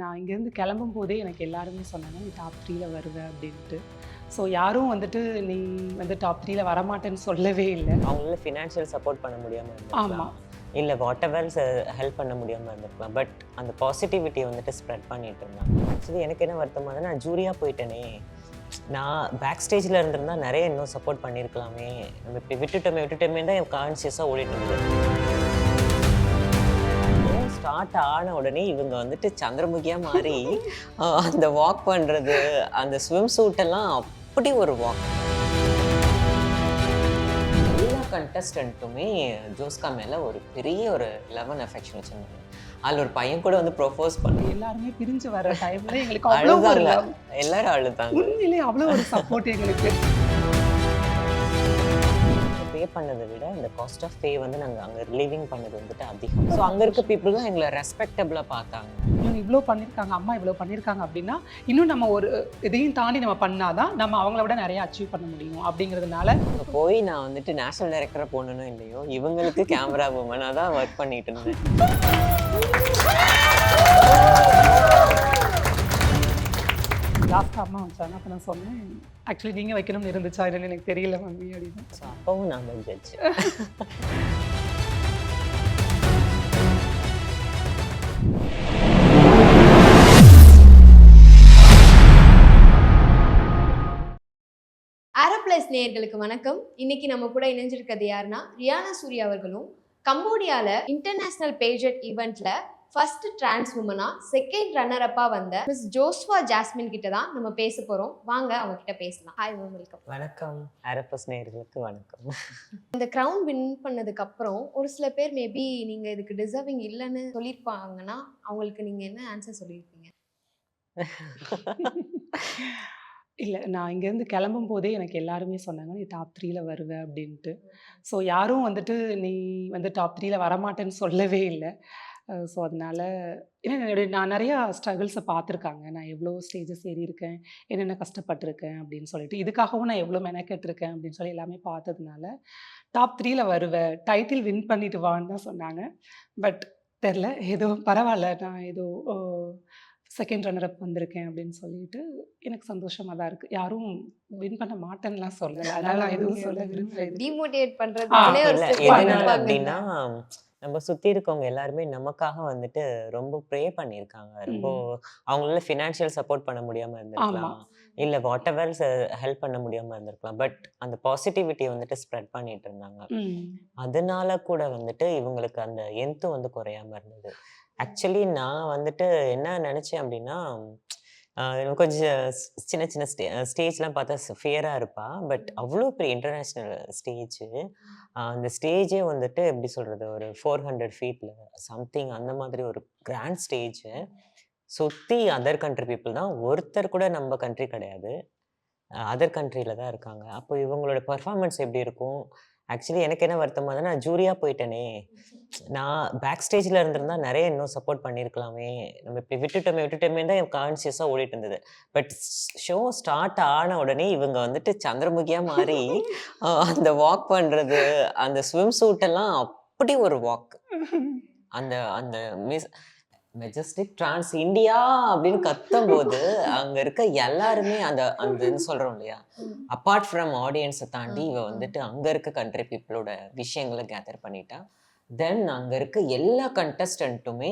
நான் இங்கேருந்து கிளம்பும் போதே எனக்கு எல்லாருமே சொன்னாங்க நீ டாப் த்ரீல வருவ அப்படின்ட்டு. ஸோ யாரும் வந்துட்டு நீ வந்து டாப் த்ரீல வரமாட்டேன்னு சொல்லவே இல்லை. அவங்களால ஃபினான்ஷியல் சப்போர்ட் பண்ண முடியாமல் ஆமாம் இல்லை வாட் எவர் ஹெல்ப் பண்ண முடியாமல் இருந்திருக்கலாம். பட் அந்த பாசிட்டிவிட்டி வந்துட்டு ஸ்ப்ரெட் பண்ணிட்டு இருந்தாங்க. ஆக்சுவலி எனக்கு என்ன வருத்தமாக நான் ஜூரியாக போயிட்டேனே. நான் பேக் ஸ்டேஜில் இருந்திருந்தா நிறைய இன்னும் சப்போர்ட் பண்ணியிருக்கலாமே நம்ம இப்படி விட்டுட்டோமே விட்டுட்டோமே தான் என் கான்சியஸாக ஓடிட்டு இருந்தது ஸ்டார்ட் ஆன உடனே இவங்க வந்துட்டு சந்திரமுகியாக மாறி அந்த வாக் பண்ணுறது அந்த ஸ்விம் சூட் எல்லாம் அப்படி ஒரு வாக் எல்லா கண்டஸ்டன்ட்டுமே ஜோஸ்கா மேலே ஒரு பெரிய ஒரு லெவன் அஃபெக்ஷன் வச்சுருந்தாங்க. அதில் ஒரு பையன் கூட வந்து ப்ரொபோஸ் பண்ணி எல்லாருமே பிரிஞ்சு வர டைம்ல எங்களுக்கு அழுதாங்க. எல்லாரும் அழுதாங்க. உண்மையிலே அவ்வளோ ஒரு சப்போர்ட் எங்களுக்கு. பண்ணதை விட இந்த காஸ்ட் ஆஃப் பே வந்து நாங்கள் அங்கே லிவிங் பண்ணது வந்துட்டு அதிகம். ஸோ அங்கே இருக்க பீப்புள் தான் எங்களை ரெஸ்பெக்டபிளாக பார்த்தாங்க. இவங்க இவ்வளோ பண்ணியிருக்காங்க அம்மா இவ்வளோ பண்ணியிருக்காங்க அப்படின்னா இன்னும் நம்ம ஒரு இதையும் தாண்டி நம்ம பண்ணாதான் நம்ம அவங்கள விட நிறைய அச்சீவ் பண்ண முடியும் அப்படிங்கிறதுனால. அங்க போய் நான் வந்துட்டு நேஷனல் டைரக்டராக போகணும் இல்லையோ இவங்களுக்கு கேமரா உமனாக தான் ஒர்க் பண்ணிட்டு இருந்தேன். லாஸ்ட் அம்மா வச்சாங்க அப்போ நான் சொன்னேன்? ஆக்சுவலி நீங்கள் வைக்கணும்னு இருந்துச்சா? இல்லைன்னு எனக்கு தெரியல மம்மி அப்படின்னு. ஸோ அப்பவும் நான் தான் ஜட்ஜ் ஆரோப்ளஸ் நேயர்களுக்கு வணக்கம். இன்னைக்கு நம்ம கூட இணைஞ்சிருக்கிறது யாருன்னா ரியானா சூர்யா அவர்களும். கம்போடியால இன்டர்நேஷனல் பேஜெட் ஈவெண்ட்ல ஃபர்ஸ்ட் டிரான்ஸ் உமனா செகண்ட் ரன்னர் அப்பா வந்த மிஸ் ஜோஸ்வா ஜாஸ்மின் கிட்ட தான் நம்ம பேச போறோம். வாங்க அவங்க கிட்ட பேசலாம். ஹாய் மேம் வெல்கம் வணக்கம். அரப்பஸ் நேயர்களுக்கு வணக்கம். இந்த கிரவுன் வின் பண்ணதுக்கு அப்புறம் ஒரு சில பேர் மேபி நீங்க இதுக்கு டிசர்விங் இல்லைன்னு சொல்லியிருப்பாங்கன்னா அவங்களுக்கு நீங்க என்ன ஆன்சர் சொல்லியிருப்பீங்க? இல்லை நான் இங்கேருந்து கிளம்பும் போதே எனக்கு எல்லாருமே சொன்னாங்க நீ டாப் த்ரீல வருவ அப்படின்ட்டு. ஸோ யாரும் வந்துட்டு நீ வந்து டாப் த்ரீல வரமாட்டேன்னு சொல்லவே இல்லை. ஸோ அதனால ஏன்னா என்னுடைய நான் நிறையா ஸ்ட்ரகிள்ஸை பார்த்துருக்காங்க. நான் எவ்வளோ ஸ்டேஜஸ் ஏறி இருக்கேன் என்னென்ன கஷ்டப்பட்டிருக்கேன் அப்படின்னு சொல்லிட்டு இதுக்காகவும் நான் எவ்வளோ மெனக்கெட்டிருக்கேன் அப்படின்னு சொல்லி எல்லாமே பார்த்ததுனால டாப் த்ரீல வருவ டைட்டில் வின் பண்ணிட்டு வான்னு தான் சொன்னாங்க. பட் தெரில ஏதோ பரவாயில்ல நான் ஏதோ செகண்ட் ரன்னர் அப் வந்திருக்கேன் அப்படின்னு சொல்லிட்டு எனக்கு சந்தோஷமா தான் இருக்கு. யாரும் வின் பண்ண மாட்டேன்னுலாம் சொல்லலை. அதனால நான் எதுவும் சொல்ல விரும்பல டிமோட்டிவேட் பண்ணுவாங்க. அப்படின்னா நம்ம சுத்தி இருக்கவங்க எல்லாருமே நமக்காக வந்துட்டு ரொம்ப ப்ரே பண்ணியிருக்காங்க. ரொம்ப அவங்களால ஃபினான்ஷியல் சப்போர்ட் பண்ண முடியாம இருந்திருக்கலாம். இல்ல வாட் எவர் ஹெல்ப் பண்ண முடியாம இருந்திருக்கலாம். பட் அந்த பாசிட்டிவிட்டி வந்துட்டு ஸ்ப்ரெட் பண்ணிட்டு இருந்தாங்க. அதனால கூட வந்துட்டு இவங்களுக்கு அந்த எந்த வந்து குறையாம இருந்தது. ஆக்சுவலி நான் வந்துட்டு என்ன நினைச்சேன் அப்படின்னா கொஞ்சம் சின்ன சின்ன ஸ்டே ஸ்டேஜ்லாம் பார்த்தா ஃபியராக இருப்பா. பட் அவ்வளோ பெரிய இன்டர்நேஷ்னல் ஸ்டேஜ் அந்த ஸ்டேஜே வந்துட்டு எப்படி சொல்கிறது ஒரு ஃபோர் ஹண்ட்ரட் ஃபீட்டில் சம்திங் அந்த மாதிரி ஒரு கிராண்ட் ஸ்டேஜ் சுற்றி அதர் கண்ட்ரி பீப்புள் தான். ஒருத்தர் கூட நம்ம கண்ட்ரி கிடையாது. அதர் கண்ட்ரியில் தான் இருக்காங்க. அப்போ இவங்களோட பர்ஃபார்மன்ஸ் எப்படி இருக்கும்? ஆக்சுவலி எனக்கு என்ன வருத்தமாக நான் ஜூரியாக போயிட்டேனே. நான் பேக் ஸ்டேஜில் இருந்திருந்தா நிறைய இன்னும் சப்போர்ட் பண்ணியிருக்கலாமே. நம்ம இப்படி விட்டுட்டோமே விட்டுட்டோமே தான் என் கான்சியஸாக ஓடிட்டு இருந்தது. பட் ஷோ ஸ்டார்ட் ஆன உடனே இவங்க வந்துட்டு சந்திரமுகியாக மாறி அந்த வாக் பண்ணுறது அந்த ஸ்விம் சூட்டெல்லாம் அப்படி ஒரு வாக் அந்த அந்த மிஸ் மெஜஸ்டிக் டிரான்ஸ் இந்தியா அப்படின்னு கத்தும் போது அங்க இருக்க எல்லாருமே அந்த அந்த இது சொல்றோம் இல்லையா? அப்பார்ட் ஃப்ரம் ஆடியன்ஸை தாண்டி இவ வந்துட்டு அங்க இருக்க கண்ட்ரி பீப்புளோட விஷயங்களை கேதர் பண்ணிட்டா. தென் அங்க இருக்க எல்லா கண்டஸ்டன்ட்டுமே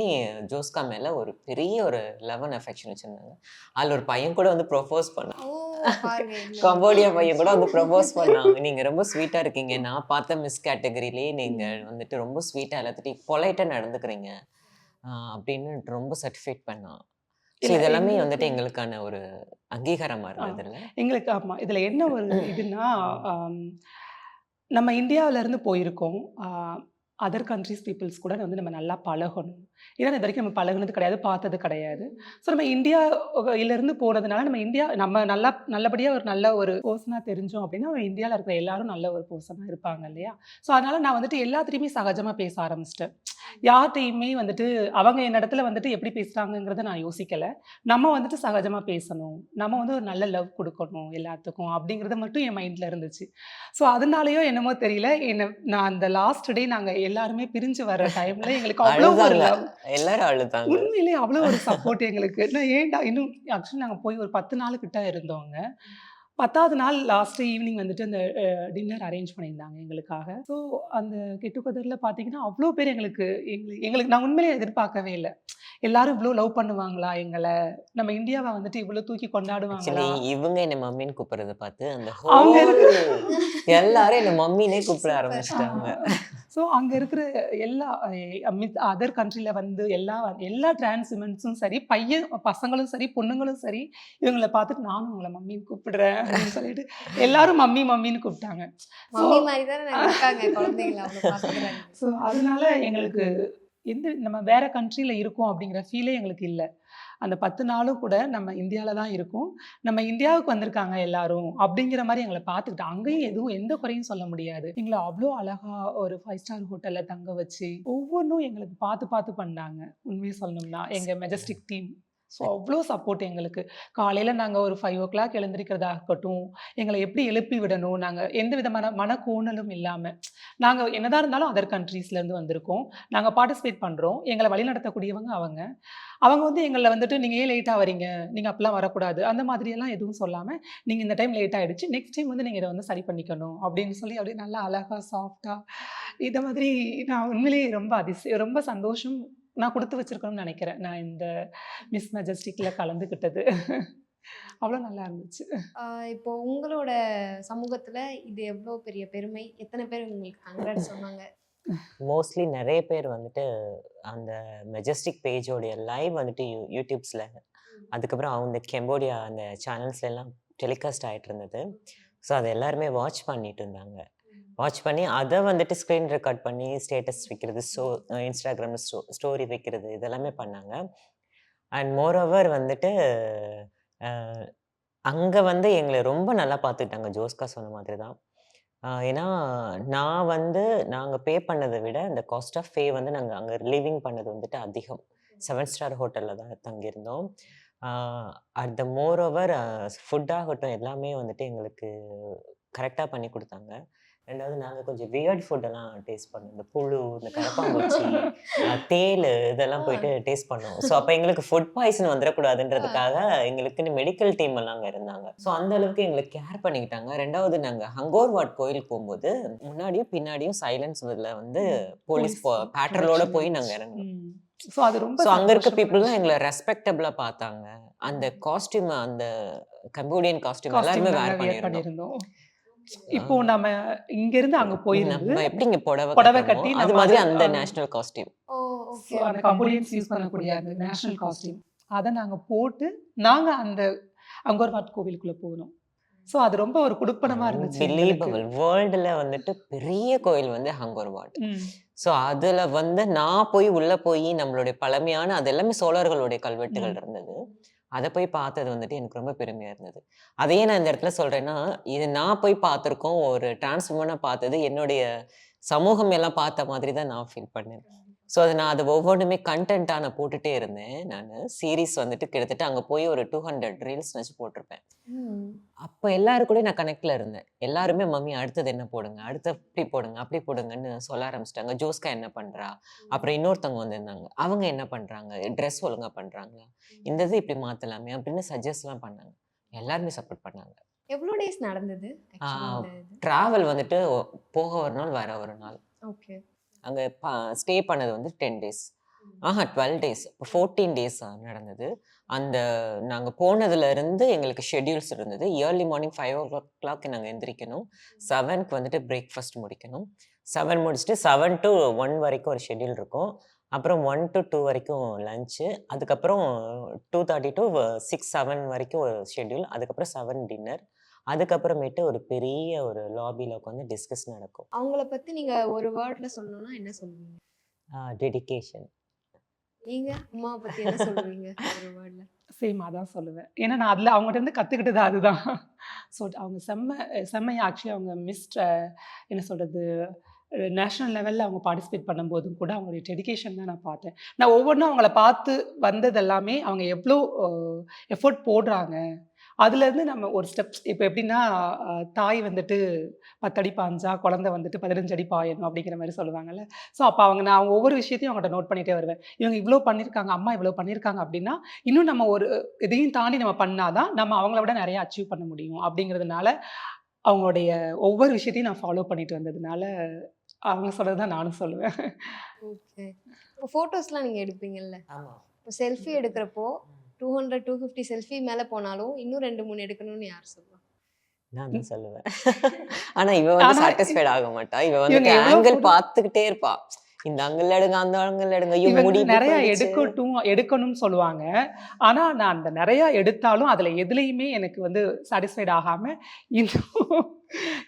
ஜோஸ்கா மேல ஒரு பெரிய ஒரு லெவன் அஃபெக்ஷன் வச்சிருந்தாங்க. அதுல ஒரு பையன் கூட வந்து ப்ரொபோஸ் பண்ணான். கம்போடியா பையன் கூட வந்து ப்ரொபோஸ் பண்ணாங்க நீங்க ரொம்ப ஸ்வீட்டா இருக்கீங்க. நான் பார்த்த மிஸ் கேட்டகரியிலே நீங்க வந்துட்டு ரொம்ப ஸ்வீட்டா எல்லாத்துட்டையும் பொலைட்டா நடந்துக்கிறீங்க. அப்படின்னு ரொம்ப சர்டிஃபைட் பண்ணான் இதெல்லாமே வந்துட்டு எங்களுக்கான ஒரு அங்கீகாரமா இருந்தது எங்களுக்கு ஆமா. இதுல என்ன ஒரு இதுன்னா நம்ம இந்தியாவுல இருந்து போயிருக்கோம். அதர் கண்ட்ரிஸ் பீப்புள்ஸ் கூட வந்து நம்ம நல்லா பழகணும். ஏன்னா இது வரைக்கும் நம்ம பழகுனது கிடையாது பார்த்தது கிடையாது. ஸோ நம்ம இந்தியா இருந்து போனதுனால நம்ம இந்தியா நம்ம நல்லா நல்லபடியாக ஒரு நல்ல ஒரு பர்சனாக தெரிஞ்சோம் அப்படின்னா இந்தியாவில் இருக்கிற எல்லாரும் நல்ல ஒரு பர்சனாக இருப்பாங்க இல்லையா? ஸோ அதனால நான் வந்துட்டு எல்லாத்துலேயுமே சகஜமாக பேச ஆரம்பிச்சிட்டேன். யார்கிட்டையுமே வந்துட்டு அவங்க என் இடத்துல வந்துட்டு எப்படி பேசுகிறாங்கங்கிறத நான் யோசிக்கலை. நம்ம வந்துட்டு சகஜமாக பேசணும். நம்ம வந்து ஒரு நல்ல லவ் கொடுக்கணும் எல்லாத்துக்கும் அப்படிங்கிறது மட்டும் என் மைண்டில் இருந்துச்சு. ஸோ அதனாலேயோ என்னமோ தெரியல என்ன நான் அந்த லாஸ்ட் டே நாங்கள் எல்லாருமே பிரிஞ்சு வர டைம்ல எங்களுக்கு அவ்வளோ ஒரு. எல்லாரும் அழுதாங்க. உண்மையிலேயே அவ்வளோ ஒரு சப்போர்ட் எங்களுக்கு. நான் ஏன்டா? இன்னும் ஆக்சுவலி நாங்கள் போய் ஒரு பத்து நாள் கிட்ட இருந்தோங்க பத்தாவது நாள் லாஸ்ட் ஈவினிங் வந்துட்டு அந்த டின்னர் அரேஞ்ச் பண்ணியிருந்தாங்க எங்களுக்காக. ஸோ அந்த கெட் டுகெதரில் பார்த்தீங்கன்னா அவ்வளோ பேர் எங்களுக்கு எங்களுக்கு எங்களுக்கு நான் உண்மையிலேயே எதிர்பார்க்கவே இல்லை. எல்லாரும் இவ்வளோ லவ் பண்ணுவாங்களா எங்களை? நம்ம இந்தியாவை வந்துட்டு இவ்வளோ தூக்கி கொண்டாடுவாங்களா? இவங்க என்ன மம்மின்னு கூப்பிடுறத பார்த்து அந்த எல்லாரும் என்ன மம்மினே கூப்பிட. ஆரம்பிச்சிட்டாங்க. ஸோ அங்கே இருக்கிற எல்லா அதர் கண்ட்ரியில் வந்து எல்லா எல்லா டிரான்ஸ் விமன்ஸும் சரி பையன் பசங்களும் சரி பொண்ணுங்களும் சரி இவங்களை பார்த்துட்டு நானும் உங்களை மம்மின்னு கூப்பிடுறேன் அப்படின்னு சொல்லிட்டு எல்லாரும் மம்மி மம்மின்னு கூப்பிட்டாங்க. ஸோ அதனால எங்களுக்கு எந்த நம்ம வேற கண்ட்ரியில் இருக்கோம் அப்படிங்கிற ஃபீலே எங்களுக்கு இல்லை. அந்த பத்து நாளும் கூட நம்ம இந்தியாவில் தான் இருக்கும். நம்ம இந்தியாவுக்கு வந்திருக்காங்க எல்லாரும் அப்படிங்கிற மாதிரி எங்களை பார்த்துக்கிட்டு அங்கேயும் எதுவும் எந்த குறையும் சொல்ல முடியாது. எங்களை அவ்வளோ அழகா ஒரு ஃபைவ் ஸ்டார் ஹோட்டலில் தங்க வச்சு ஒவ்வொன்றும் எங்களுக்கு பார்த்து பார்த்து பண்ணாங்க. உண்மையை சொல்லணும்னா எங்கள் மெஜஸ்டிக் டீம் ஸோ அவ்வளோ சப்போர்ட் எங்களுக்கு. காலையில் நாங்கள் ஒரு ஃபைவ் ஓ கிளாக் எழுந்திருக்கிறதா இருக்கட்டும் எங்களை எப்படி எழுப்பி விடணும் நாங்கள் எந்த விதமான மனக்கோணலும் இல்லாமல் நாங்கள் என்னதான் இருந்தாலும் அதர் கண்ட்ரீஸ்லேருந்து வந்திருக்கோம். நாங்கள் பார்ட்டிசிபேட் பண்ணுறோம் எங்களை வழிநடத்தக்கூடியவங்க அவங்க. அவங்க வந்து எங்களை வந்துட்டு நீங்கள் ஏன் லேட்டாக வரீங்க நீங்கள் அப்பெல்லாம் வரக்கூடாது. அந்த மாதிரியெல்லாம் எதுவும் சொல்லாமல் நீங்கள் இந்த டைம் லேட் ஆகிடுச்சு நெக்ஸ்ட் டைம் வந்து நீங்கள் இதை வந்து சரி பண்ணிக்கணும். அப்படின்னு சொல்லி அப்படியே நல்லா அழகாக சாஃப்டாக இதை மாதிரி நான் உண்மையிலேயே ரொம்ப அதிசயம் ரொம்ப சந்தோஷம் நான் கொடுத்து வச்சிருக்கணும்னு நினைக்கிறேன். நான் இந்த மிஸ் மெஜஸ்டிக்கில் கலந்துக்கிட்டது அவ்வளோ நல்லா இருந்துச்சு. இப்போ உங்களோட சமூகத்துல இது எவ்வளவு பெரிய பெருமை? எத்தனை பேர் உங்களுக்கு கங்க்ராட் சொன்னாங்க? மோஸ்ட்லி நிறைய பேர் வந்துட்டு அந்த மெஜஸ்டிக் பேஜோடைய லைவ் வந்துட்டு யூ யூடியூப்ஸில் அதுக்கப்புறம் அவங்க கெம்போடியா அந்த சேனல்ஸ்ல எல்லாம் டெலிகாஸ்ட் ஆகிட்டு இருந்தது. ஸோ அதை எல்லாருமே வாட்ச் பண்ணிட்டு இருந்தாங்க. வாட்ச் பண்ணி அதை வந்துட்டு ஸ்க்ரீன் ரெக்கார்ட் பண்ணி ஸ்டேட்டஸ் வைக்கிறது ஸோ இன்ஸ்டாகிராமில் ஸ்டோ ஸ்டோரி வைக்கிறது இதெல்லாமே பண்ணாங்க. அண்ட் மோரோவர் வந்துட்டு அங்கே வந்து எங்களை ரொம்ப நல்லா பார்த்துக்கிட்டாங்க. ஜோஸ்கா சொன்ன மாதிரி தான் ஏன்னா நான் வந்து நாங்கள் பே பண்ணதை விட இந்த காஸ்ட் ஆஃப் பே வந்து நாங்கள் அங்கே லிவிங் பண்ணது வந்துட்டு அதிகம். செவன் ஸ்டார் ஹோட்டலில் தான் தங்கியிருந்தோம். அட் த மோர் ஓவர் ஃபுட்டாகட்டும் எல்லாமே வந்துட்டு எங்களுக்கு கரெக்டாக பண்ணி கொடுத்தாங்க. ரெண்டாவது நாங்கள் கொஞ்சம் வியர்ட் ஃபுட்டெல்லாம் டேஸ்ட் பண்ணோம். இந்த புழு இந்த கரப்பாம்பூச்சி தேள் இதெல்லாம் போயிட்டு டேஸ்ட் பண்ணோம். ஸோ அப்போ எங்களுக்கு ஃபுட் பாய்சன் வந்துடக்கூடாதுன்றதுக்காக எங்களுக்குன்னு மெடிக்கல் டீம் எல்லாம் அங்கே இருந்தாங்க. ஸோ அந்த அளவுக்கு எங்களுக்கு கேர் பண்ணிக்கிட்டாங்க. ரெண்டாவது நாங்கள் ஹங்கோர்வாட் கோயில் போகும்போது முன்னாடியும் பின்னாடியும் சைலன்ஸ் இதில் வந்து போலீஸ் பேட்ரலோட போய். நாங்கள் இறங்கணும் ஸோ அது ரொம்ப அங்க இருக்க பீப்புள்லாம் எங்களை ரெஸ்பெக்டபிளா பார்த்தாங்க. அந்த காஸ்டியூம் அந்த கம்போடியன் காஸ்டியூம் எல்லாருமே வேர் பண்ணியிருந்தோம். இப்போ நம்ம இங்க இருந்து அங்க போயிருந்து நம்ம எப்படி இங்க புடவை புடவை கட்டி அது மாதிரி அந்த. National costume oh So, okay அந்த கம்போடியன்ஸ் யூஸ் பண்ணக்கூடிய அந்த நேஷனல் காஸ்டியூம் அதை நாங்க போட்டு நாங்க அந்த அங்கோர்வாட் கோவிலுக்குள்ள போனோம். ஸோ அது ரொம்ப ஒரு குடுப்பனமா இருந்துச்சு. பிலீவபிள் வேர்ல்டுல வந்துட்டு பெரிய கோயில் வந்து ஹங்கோர்வாட். ஸோ அதுல வந்து நான் போய் உள்ள போய் நம்மளுடைய பழமையான அது எல்லாமே சோழர்களுடைய கல்வெட்டுகள். இருந்தது. அதை போய் பார்த்தது வந்துட்டு எனக்கு ரொம்ப பெருமையாக இருந்தது. அதையே நான் இந்த இடத்துல சொல்கிறேன்னா இது நான் போய் பார்த்துருக்கோம் ஒரு டிரான்ஸ்ஃபர்மனை பார்த்தது என்னுடைய சமூகம் எல்லாம் பார்த்த மாதிரி தான் நான் ஃபீல் பண்ணேன். ஸோ அது நான் அது ஒவ்வொன்றுமே கண்டென்ட்டாக நான் போட்டுட்டே இருந்தேன். நான் சீரீஸ் வந்துட்டு கிட்டத்தட்ட அங்கே போய் ஒரு டூ ஹண்ட்ரட் ரீல்ஸ் வச்சு போட்டிருப்பேன். அப்போ எல்லாரு கூட நான் கனெக்ட்ல இருந்தேன். எல்லாருமே மம்மி அடுத்தது என்ன போடுங்க? அடுத்து அப்படி போடுங்க அப்படி போடுங்கன்னு சொல்ல ஆரம்பிச்சிட்டாங்க. ஜோஸ்கா என்ன பண்றா? அப்புறம் இன்னொருத்தவங்க வந்திருந்தாங்க. அவங்க என்ன பண்றாங்க? ட்ரெஸ் ஒழுங்கா பண்றாங்களா? இந்த இது இப்படி மாத்தலாமே? அப்படின்னு சஜஸ்ட்லாம் பண்ணாங்க. எல்லாருமே சப்போர்ட் பண்ணாங்க. எவ்வளவு டேஸ் நடந்தது? டிராவல் வந்துட்டு போக ஒரு நாள் வர ஒரு நாள். ஓகே. அங்கே ஸ்டே பண்ணது வந்து டென் டேஸ் ஆஹா டுவெல் டேஸ் இப்போ ஃபோர்டீன் டேஸ் நடந்தது. அந்த நாங்கள் போனதுலேருந்து எங்களுக்கு ஷெட்யூல்ஸ் இருந்தது. Early morning five o'clock நாங்கள் எந்திரிக்கணும் செவனுக்கு வந்துட்டு பிரேக்ஃபாஸ்ட் முடிக்கணும். செவன் முடிச்சுட்டு செவன் டு ஒன் வரைக்கும் ஒரு ஷெட்யூல் இருக்கும். அப்புறம் ஒன் டு டூ வரைக்கும் லஞ்சு அதுக்கப்புறம் two thirty to six seven வரைக்கும் ஒரு ஷெட்யூல் அதுக்கப்புறம் செவன் டின்னர் அதுக்கப்புறமேட்டு ஒரு பெரிய ஒரு லாபியில் உட்காந்து டிஸ்கஸ் நடக்கும். அவங்கள பத்தி நீங்க ஒரு வேர்ட்ல சொல்லணும்னா என்ன சொல்லுவீங்க? டெடிகேஷன் நீங்க அம்மாவை பத்தி என்ன சொல்லுவீங்க ஒரு வேர்ட்ல சேம் அதான் சொல்லுவேன். ஏன்னா நான் அதில் அவங்ககிட்ட இருந்து கற்றுக்கிட்டது அதுதான். ஸோ அவங்க செம்ம செம்மையாக ஆக்சுவலி அவங்க மிஸ்ட் என்ன சொல்கிறது நேஷ்னல் லெவலில் அவங்க பார்ட்டிசிபேட் பண்ணும்போதும் கூட அவங்களுடைய டெடிகேஷன் தான் நான் பார்த்தேன். நான் ஒவ்வொன்றும் அவங்கள பார்த்து வந்தது எல்லாமே அவங்க எவ்வளோ எஃபோர்ட் போடுறாங்க அதுலேருந்து நம்ம ஒரு ஸ்டெப் இப்போ எப்படின்னா தாய் வந்துட்டு பத்தடி பாஞ்சா குழந்தை வந்துட்டு பதினஞ்சு அடி பாயணும் அப்படிங்கிற மாதிரி சொல்லுவாங்கல்ல. ஸோ அப்போ அவங்க நான் ஒவ்வொரு விஷயத்தையும் அவங்கள்ட்ட நோட் பண்ணிட்டே வருவேன். இவங்க இவ்வளோ பண்ணியிருக்காங்க அம்மா இவ்வளோ பண்ணியிருக்காங்க அப்படின்னா இன்னும் நம்ம ஒரு இதையும் தாண்டி நம்ம பண்ணாதான் நம்ம அவங்கள விட நிறைய அச்சீவ் பண்ண முடியும் அப்படிங்கிறதுனால அவங்களுடைய ஒவ்வொரு விஷயத்தையும் நான் ஃபாலோ பண்ணிட்டு வந்ததுனால அவங்க சொல்கிறது தான் நானும் சொல்லுவேன். ஓகே இப்போ ஃபோட்டோஸ்லாம் நீங்கள் எடுப்பீங்கல்ல? ஆமா. இப்போ selfie எடுக்கிறப்போ two hundred two fifty selfie மேலே போனாலும் இன்னும் ரெண்டு மூணு எடுக்கணும்னு யார் சொல்லுவா? நான் தான் சொல்லுவேன். ஆனா இவ வந்து சாட்டிஸ்ஃபைட் ஆக மாட்டா. இவ வந்து ஆங்கிள் பார்த்துக்கிட்டே இருப்பா. இந்த ஆங்கிள் எடுங்க அந்த ஆங்கிள் எடுங்க இவங்க நிறைய. எடுக்கட்டும் எடுக்கணும்னு சொல்லுவாங்க. ஆனா நான் அந்த நிறைய எடுத்தாலும் அதுல எதுலையுமே எனக்கு வந்து சாட்டிஸ்ஃபைட் ஆகாம இன்னும்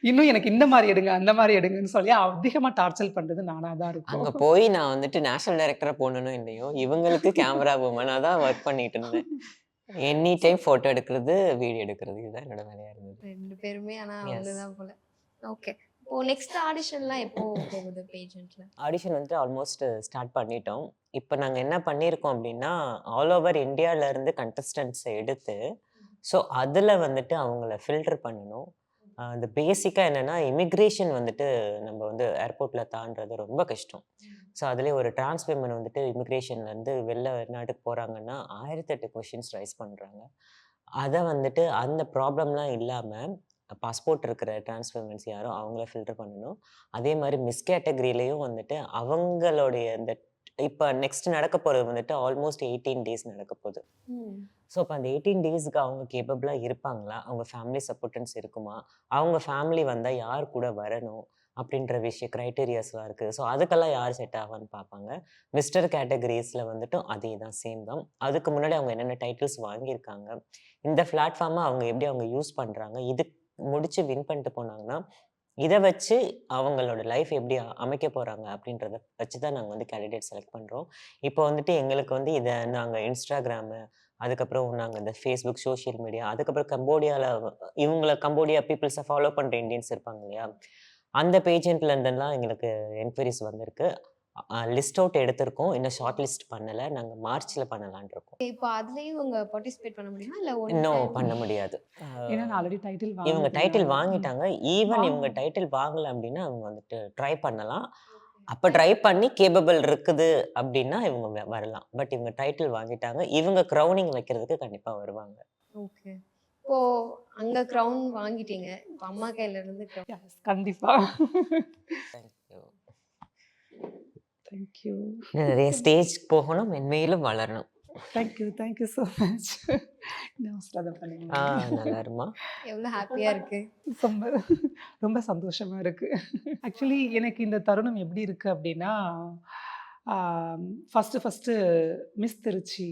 இன்னும் எனக்கு இந்த மாதிரி எடுங்க அந்த மாதிரி எடுங்கன்னு சொல்லி அதிகமா டார்ச்சர் பண்றது நானா தான் அங்க இருக்கும் போய் நான் வந்துட்டு நேஷனல் டைரக்டரா போகணும் இல்லையோ இவங்களுக்கு கேமரா உமனா தான் ஒர்க் பண்ணிட்டு இருந்தேன். எனி டைம் போட்டோ எடுக்கிறது வீடியோ எடுக்கிறது இதுதான் என்னோட வேலையா இருந்தது. ரெண்டு பேருமே தான் போல. ஓகே இப்போ நெக்ஸ்ட் ஆடிஷன்லாம் எப்போ போகுது பேஜெண்ட்ல ஆடிஷன் வந்துட்டு ஆல்மோஸ்ட் ஸ்டார்ட் பண்ணிட்டோம். இப்போ நாங்கள் என்ன பண்ணியிருக்கோம் அப்படின்னா ஆல் ஓவர் இந்தியாவிலேருந்து கண்டஸ்டன்ட்ஸை எடுத்து ஸோ அதில் வந்துட்டு அவங்கள ஃபில்டர் பண்ணணும். அந்த பேசிக்காக என்னென்னா இமிக்ரேஷன் வந்துட்டு நம்ம வந்து ஏர்போர்ட்டில் தாண்டுறது ரொம்ப கஷ்டம். ஸோ அதுலேயே ஒரு டிரான்ஸ் விமன் வந்துட்டு இமிக்ரேஷன்லேருந்து வெளில நாட்டுக்கு போகிறாங்கன்னா ஆயிரத்தெட்டு கொஷின்ஸ் ரைஸ் பண்ணுறாங்க அதை வந்துட்டு அந்த ப்ராப்ளம்லாம் இல்லாமல் பாஸ்போர்ட் இருக்கிற டிரான்ஸ் விமன்ஸ் யாரோ அவங்கள ஃபில்டர் பண்ணணும். அதே மாதிரி மிஸ் கேட்டகரியிலையும் வந்துட்டு அவங்களுடைய இந்த இப்போ நெக்ஸ்ட் நடக்க போகிறது வந்துட்டு ஆல்மோஸ்ட் எயிட்டீன் டேஸ் நடக்க போகுது. ஸோ அப்போ அந்த எயிட்டீன் டேஸ்க்கு அவங்க கேப்பபிளாக இருப்பாங்களா? அவங்க ஃபேமிலி சப்போர்ட்டன்ஸ் இருக்குமா? அவங்க ஃபேமிலி வந்தால் யார் கூட வரணும்? அப்படின்ற விஷயம் க்ரைட்டீரியாஸ்லாம் இருக்குது ஸோ அதுக்கெல்லாம் யார் செட் ஆவான்னு பார்ப்பாங்க. மிஸ்டர் கேட்டகரிஸில் வந்துட்டும் அதே தான் சேம் தான். அதுக்கு முன்னாடி அவங்க என்னென்ன டைட்டில்ஸ் வாங்கியிருக்காங்க? இந்த பிளாட்ஃபார்மை அவங்க எப்படி அவங்க யூஸ் பண்ணுறாங்க இது முடிச்சு வின் பண்ணிட்டு போனாங்கன்னா இதை வச்சு அவங்களோட லைஃப் எப்படி அமைக்க போகிறாங்க அப்படின்றத வச்சு தான் நாங்கள் வந்து கேண்டிடேட் செலக்ட் பண்ணுறோம் இப்போ வந்துட்டு எங்களுக்கு வந்து இதை நாங்கள் இன்ஸ்டாகிராமு அதுக்கப்புறம் நாங்கள் இந்த ஃபேஸ்புக் சோஷியல் மீடியா அதுக்கப்புறம் கம்போடியாவில் இவங்கள கம்போடியா பீப்புள்ஸை ஃபாலோ பண்ணுற இந்தியன்ஸ் இருப்பாங்க இல்லையா? அந்த பேஜெண்ட்லேருந்துலாம் எங்களுக்கு என்கொயரிஸ் வந்திருக்கு. லிஸ்ட் அவுட் எடுத்திருக்கோம். இன்னும் ஷார்ட் லிஸ்ட் பண்ணலை. நாங்கள் மார்ச்சில் பண்ணலான் இருக்கோம். இப்போ அதுலேயும் உங்க பார்ட்டிசிபேட் பண்ண முடியுமா? இல்லை இன்னும் பண்ண முடியாது. ஏன்னா நான் ஆல்ரெடி டைட்டில் இவங்க டைட்டில் வாங்கிட்டாங்க. ஈவன் இவங்க டைட்டில் வாங்கல அப்படின்னா அவங்க வந்துட்டு ட்ரை பண்ணலாம். அப்போ ட்ரை பண்ணி கேபபிள் இருக்குது அப்படின்னா இவங்க வரலாம். பட் இவங்க டைட்டில் வாங்கிட்டாங்க. இவங்க க்ரௌனிங் வைக்கிறதுக்கு கண்டிப்பாக வருவாங்க. ஓகே இப்போ அங்க க்ரௌன் வாங்கிட்டீங்க. இப்போ அம்மா கையில இருந்து. கண்டிப்பா. தேங்க்யூ நிறைய ஸ்டேஜ் போகணும் மென்மேலும் வளரணும். தேங்க்யூ தேங்க்யூ ஸோ மச் இந்த அவசரம் ஆ பண்ணீங்க நல்லா இருமா? எவ்வளவு ஹாப்பியா இருக்கு. ரொம்ப ரொம்ப சந்தோஷமா இருக்கு. ஆக்சுவலி எனக்கு இந்த தருணம் எப்படி இருக்கு அப்படின்னா first first miss Trichy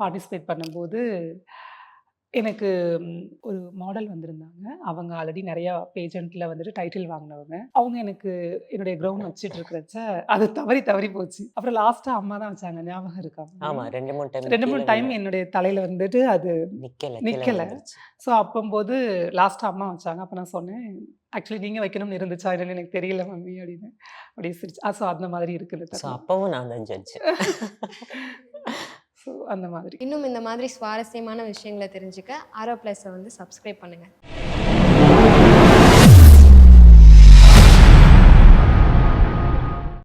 participate பண்ணும்போது எனக்கு ஒரு மாடல் வந்திருந்தாங்க. அவங்க ஆல்ரெடி நிறையா பேஜெண்ட்டில் வந்துட்டு டைட்டில் வாங்கினவங்க. அவங்க எனக்கு என்னுடைய க்ரௌண்ட் வச்சுட்டு இருக்கிறச்ச அது தவறி தவறி போச்சு. அப்புறம் லாஸ்ட்டாக அம்மா தான் வச்சாங்க. ஞாபகம் இருக்கா? ஆமா ரெண்டு மூணு டைம் ரெண்டு மூணு டைம் என்னுடைய தலையில் வந்துட்டு அது நிக்கல நிக்கல. நிக்கல ஸோ அப்போம்போது லாஸ்ட்டாக அம்மா வச்சாங்க. அப்போ நான் சொன்னேன் ஆக்சுவலி நீங்கள் வைக்கணும்னு இருந்துச்சா? இல்லைன்னு எனக்கு தெரியல மம்மி அப்படின்னு. அப்படியே சிரிச்சு ஸோ அந்த மாதிரி இருக்குது. ஸோ அப்பவும் நான் தான் ஜட்ஜ் ஸோ அந்த மாதிரி. இன்னும் இந்த மாதிரி சுவாரஸ்யமான விஷயங்களை தெரிஞ்சுக்க ஆரோ ப்ளஸை வந்து சப்ஸ்கிரைப் பண்ணுங்கள்